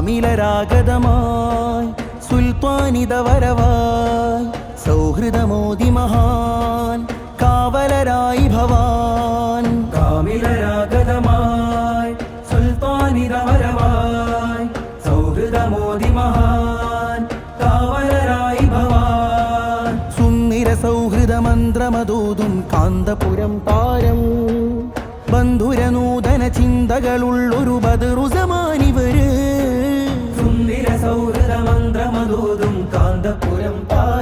കാമിലരാഗതമായി സുൽത്താനിത വരവായി സൗഹൃദമോദി മഹാൻ കാവലരായി ഭവാൻ. കാമിലരാഗതമായി സുൽത്താനിത വരവായി സൗഹൃദമോദി മഹാൻ കാവലരായി ഭവാൻ. സുന്ദര സൗഹൃദ മന്ത്രമതൂതും കാന്തപുരം താരം ബന്ധുരനൂതന ചിന്തകളുള്ളൊരു ബദറുസമാനിവര് മന്ത്രമതൂതും കാന്തപുരം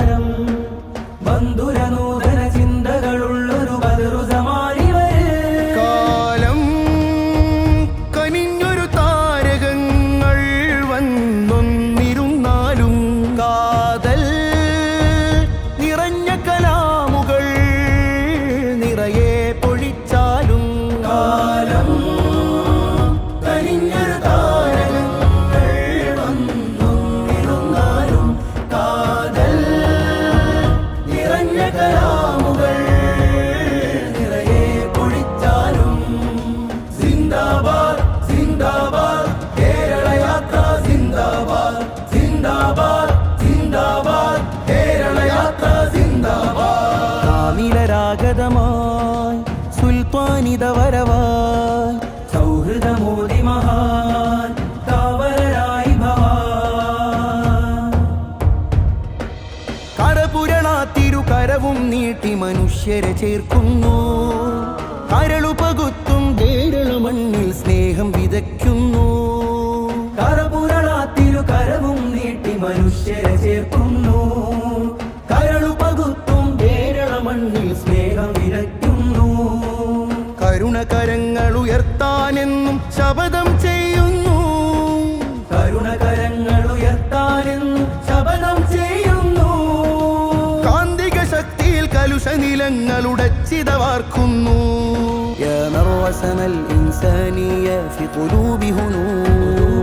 സിന്ദാബാദ് സിന്ദാബാദ് കേരള യാത്ര സിന്ദാബാദ് സിന്ദാബാദ് സിന്ദാബാദ് കേരള യാത്ര സിന്ദാബാദ്. കാമിലരാഗതമായി സുൽത്താനിത വരവായി സൗഹൃദമോദി മഹാൻ ഭവാൻ. കരപുരണാത്തിരു കരവും നീട്ടി മനുഷ്യരെ ചേർക്കുന്നു. കരളു പകുത്തും മനുഷ്യരെ ചേർക്കുന്നു കരളു പകുത്തും കേരള മണ്ണിൽ സ്നേഹം വിതയ്ക്കുന്നു കരുണകരങ്ങൾ ഉയർത്താനെന്നും ശപഥം ചെയ്യുന്നു കരുണകരങ്ങൾ ഉയർത്താനെന്നും ശപഥം ചെയ്യുന്നു കാന്തിക ശക്തിയിൽ കലുഷ നിലങ്ങൾ ഉടച്ചിതവാർക്കുന്നു يا مرسم الإنسانية في قلوب هنود